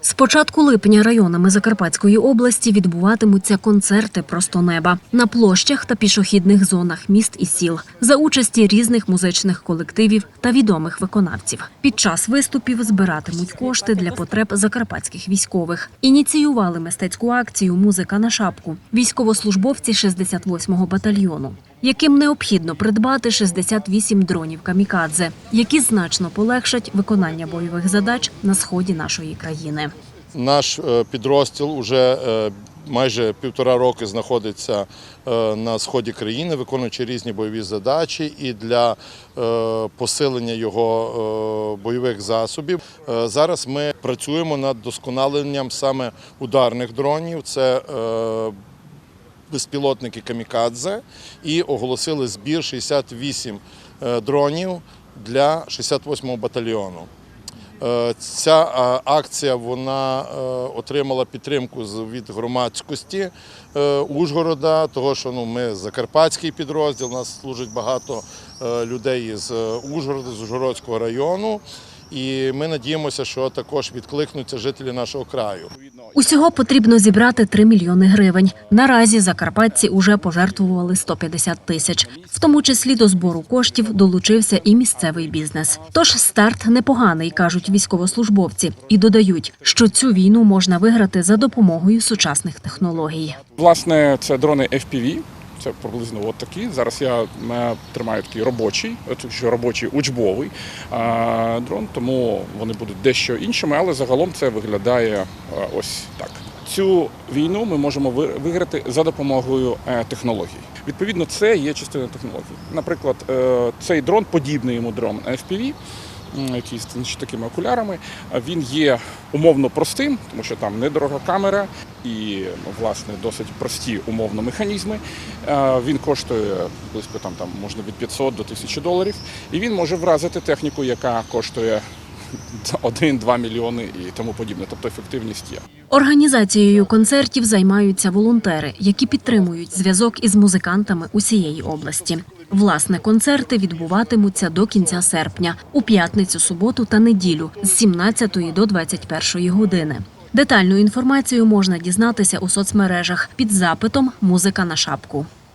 З початку липня районами Закарпатської області відбуватимуться концерти просто неба на площах та пішохідних зонах міст і сіл за участі різних музичних колективів та відомих виконавців. Під час виступів збиратимуть кошти для потреб закарпатських військових. Ініціювали мистецьку акцію Музика на шапку військовослужбовці 68-го батальйону яким необхідно придбати 68 дронів камікадзе, які значно полегшать виконання бойових задач на сході нашої країни. Наш е, підрозділ вже е, майже півтора роки знаходиться е, на сході країни, виконуючи різні бойові задачі, і для посилення його бойових засобів зараз ми працюємо над досконаленням саме ударних дронів. Це безпілотники Камікадзе і оголосили збір 68 е, дронів для 68-го батальйону. Е, Ця акція вона е, отримала підтримку від громадськості Ужгорода, того що ну, ми закарпатський підрозділ, нас служить багато людей з Ужгорода, з Ужгородського району. І ми надіємося, що також відкликнуться жителі нашого краю. Усього потрібно зібрати 3 мільйони гривень. Наразі закарпатці уже пожертвували 150 тисяч. В тому числі до збору коштів долучився і місцевий бізнес. Тож старт непоганий, кажуть військовослужбовці, і додають, що цю війну можна виграти за допомогою сучасних технологій. Власне, це дрони FPV. Це приблизно от такі. Зараз я е, тримаю такий робочий, що робочий учбовий е, дрон, тому вони будуть дещо іншими, але загалом це виглядає е, ось так. Цю війну ми можемо ви- виграти за допомогою е, технологій. Відповідно, це є частиною технологій. Наприклад, е, цей дрон подібний йому дрон FPV, який з такими окулярами. Він є умовно простим, тому що там недорога камера і ну, власне досить прості умовно механізми. Е, Він коштує близько там, там можна від 500 до 1000 доларів, і він може вразити техніку, яка коштує 1-2 мільйони і тому подібне. Тобто ефективність є. Організацією концертів займаються волонтери, які підтримують зв'язок із музикантами усієї області. Власне, концерти відбуватимуться до кінця серпня, у п'ятницю, суботу та неділю з 17 до 21 години. Детальну інформацію можна дізнатися у соцмережах під запитом Музика на шапку.